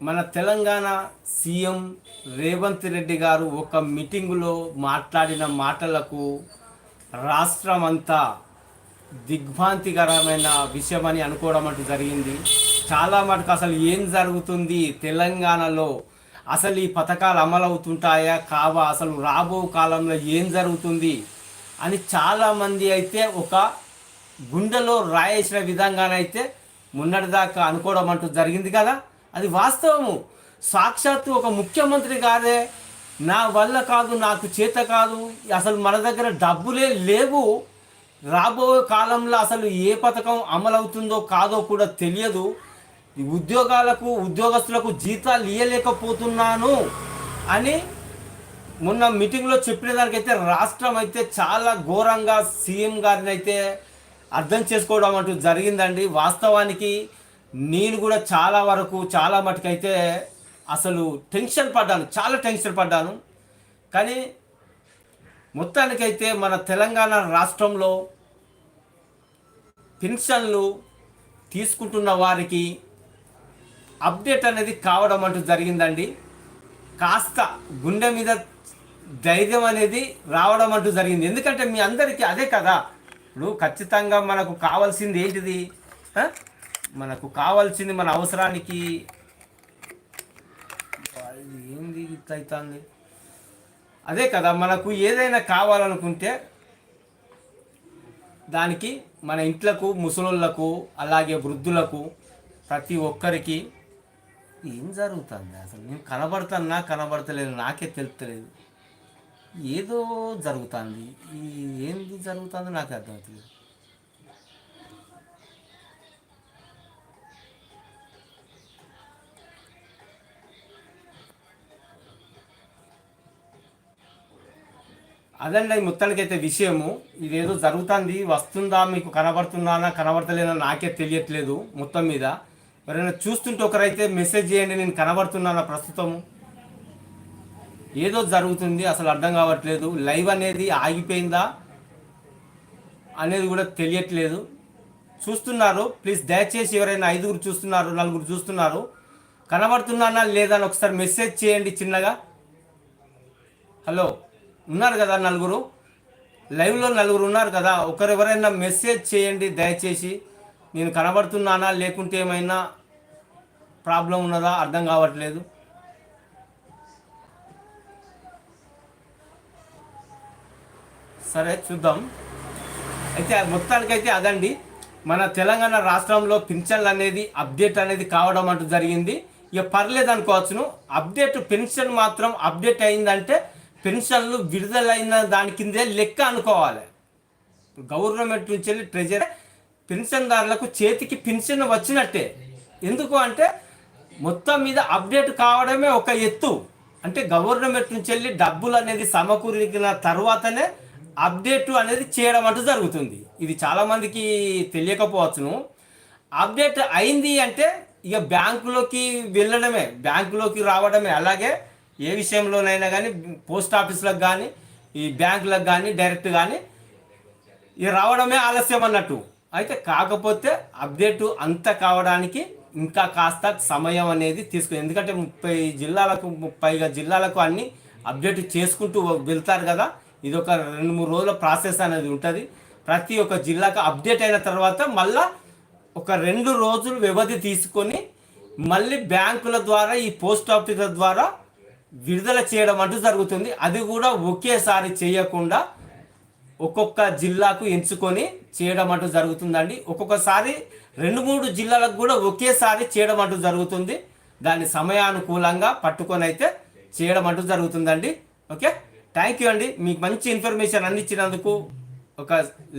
మన తెలంగాణ సీఎం రేవంత్ రెడ్డి గారు ఒక మీటింగులో మాట్లాడిన మాటలకు రాష్ట్రం అంతా దిగ్భ్రాంతికరమైన విషయం అని అనుకోవడం అంటూ జరిగింది. చాలా మటుకు అసలు ఏం జరుగుతుంది? తెలంగాణలో అసలు ఈ పథకాలు అమలవుతుంటాయా? కావా? అసలు రాబో కాలంలో ఏం జరుగుతుంది? అని చాలామంది అయితే ఒక గుండెలో రాయేసిన విధంగానైతే మొన్నటిదాకా అనుకోవడం అంటూ జరిగింది కదా. అది వాస్తవము. సాక్షాత్తు ఒక ముఖ్యమంత్రి గారే నా వల్ల కాదు నాకు చేత కాదు అసలు మన దగ్గర డబ్బులే లేవు. రాబోయే కాలంలో అసలు ఏ పథకం అమలవుతుందో కాదో కూడా తెలియదు. ఈ ఉద్యోగాలకు ఉద్యోగస్తులకు జీతాలు ఇవ్వలేకపోతున్నాను అని మొన్న మీటింగ్లో చెప్పిన దానికైతే రాష్ట్రం అయితే చాలా ఘోరంగా సీఎం గారిని అయితే అర్థం చేసుకోవడం అంటూ జరిగిందండి. వాస్తవానికి నేను కూడా చాలా వరకు చాలా మటుకైతే అసలు టెన్షన్ పడ్డాను చాలా టెన్షన్ పడ్డాను. కానీ మొత్తానికైతే మన తెలంగాణ రాష్ట్రంలో పెన్షన్లు తీసుకుంటున్న వారికి అప్డేట్ అనేది కావడం అంటూ జరిగిందండి. కాస్త గుండె మీద ధైర్యం అనేది రావడం అంటూ జరిగింది. ఎందుకంటే మీ అందరికీ అదే కదా. ఇప్పుడు ఖచ్చితంగా మనకు కావాల్సింది ఏంటిది? మనకు కావాల్సింది మన అవసరానికి. ఏంది ఇట్లా అవుతుంది అదే కదా మనకు ఏదైనా కావాలనుకుంటే దానికి మన ఇంట్లకు ముసలోళ్ళకు అలాగే వృద్ధులకు ప్రతి ఒక్కరికి ఏం జరుగుతుంది? అసలు నేను కనబడుతున్నా కనబడతలేదు నాకే తెలుస్తలేదు ఏదో జరుగుతుంది. ఈ ఏంది జరుగుతుందో నాకు అర్థమవుతుంది అదండి ఈ మొత్తానికైతే విషయము. ఇదేదో జరుగుతుంది వస్తుందా మీకు కనబడుతున్నానా కనబడతలేనా నాకే తెలియట్లేదు మొత్తం మీద. ఎవరైనా చూస్తుంటే ఒకరైతే మెసేజ్ చేయండి నేను కనబడుతున్నానా ప్రస్తుతము. ఏదో జరుగుతుంది అసలు అర్థం కావట్లేదు. లైవ్ అనేది ఆగిపోయిందా అనేది కూడా తెలియట్లేదు. చూస్తున్నారు ప్లీజ్ దయచేసి ఎవరైనా ఐదుగురు చూస్తున్నారు నలుగురు చూస్తున్నారు కనబడుతున్నానా లేదా అని ఒకసారి మెసేజ్ చేయండి చిన్నగా. హలో. ఉన్నారు కదా నలుగురు? లైవ్లో నలుగురు ఉన్నారు కదా? ఒకరు ఎవరైనా మెసేజ్ చేయండి దయచేసి. నేను కనబడుతున్నానా? లేకుంటే ఏమైనా ప్రాబ్లం ఉన్నదా? అర్థం కావట్లేదు. సరే చూద్దాం. అయితే మొత్తానికైతే అదండి. మన తెలంగాణ రాష్ట్రంలో పింఛన్లు అనేది అప్డేట్ అనేది కావడం అంటూ జరిగింది. ఇక పర్లేదు అనుకోవచ్చును అప్డేట్ పెన్షన్ మాత్రం అప్డేట్ అయిందంటే పెన్షన్లు విడుదలైన దాని కిందే లెక్క అనుకోవాలి. గవర్నమెంట్ నుంచి వెళ్ళి ట్రెజరీ పెన్షన్దారులకు చేతికి పెన్షన్ వచ్చినట్టే. ఎందుకు అంటే మొత్తం మీద అప్డేట్ కావడమే ఒక ఎత్తు. అంటే గవర్నమెంట్ నుంచి వెళ్ళి డబ్బులు అనేది సమకూరిన తర్వాతనే అప్డేట్ అనేది చేయడం అంటూ జరుగుతుంది. ఇది చాలామందికి తెలియకపోవచ్చును. అప్డేట్ అయింది అంటే ఇక బ్యాంకులోకి వెళ్ళడమే బ్యాంకులోకి రావడమే. అలాగే ఏ విషయంలోనైనా కానీ పోస్ట్ ఆఫీసులకు కానీ ఈ బ్యాంకులకు కానీ డైరెక్ట్ కానీ ఇక రావడమే ఆలస్యం అన్నట్టు. అయితే కాకపోతే అప్డేట్ అంత కావడానికి ఇంకా కాస్త సమయం అనేది తీసుకుని ఎందుకంటే ముప్పై జిల్లాలకు ముప్పైగా జిల్లాలకు అన్ని అప్డేట్ చేసుకుంటూ వెళ్తారు కదా. ఇది ఒక రెండు మూడు రోజుల ప్రాసెస్ అనేది ఉంటుంది. ప్రతి ఒక్క జిల్లాకు అప్డేట్ అయిన తర్వాత మళ్ళా ఒక రెండు రోజులు వ్యవధి తీసుకొని మళ్ళీ బ్యాంకుల ద్వారా ఈ పోస్ట్ ఆఫీసుల ద్వారా విడుదల చేయడం అంటూ జరుగుతుంది. అది కూడా ఒకేసారి చేయకుండా ఒక్కొక్క జిల్లాకు ఎంచుకొని చేయడం అంటూ జరుగుతుందండి. ఒక్కొక్కసారి రెండు మూడు జిల్లాలకు కూడా ఒకేసారి చేయడం అంటూ జరుగుతుంది. దాన్ని సమయానుకూలంగా పట్టుకొని అయితే చేయడం అంటూ జరుగుతుందండి. ఓకే? థ్యాంక్ యూ అండి. మీకు మంచి ఇన్ఫర్మేషన్ అందించినందుకు ఒక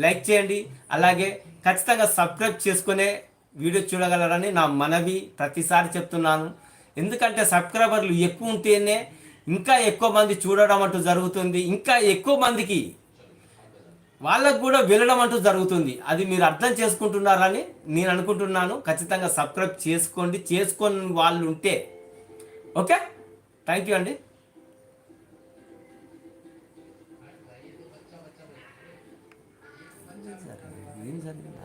లైక్ చేయండి. అలాగే ఖచ్చితంగా సబ్స్క్రైబ్ చేసుకునే వీడియో చూడగలరని నా మనవి ప్రతిసారి చెప్తున్నాను. ఎందుకంటే సబ్స్క్రైబర్లు ఎక్కువ ఉంటేనే ఇంకా ఎక్కువ మంది చూడడం అంటూ జరుగుతుంది. ఇంకా ఎక్కువ మందికి వాళ్ళకు కూడా వెళ్ళడం అంటూ జరుగుతుంది. అది మీరు అర్థం చేసుకుంటున్నారని నేను అనుకుంటున్నాను. ఖచ్చితంగా సబ్స్క్రైబ్ చేసుకోండి. చేసుకొని వాళ్ళు ఉంటే. ఓకే? థ్యాంక్ యూ అండి. ఏం జరిగింది?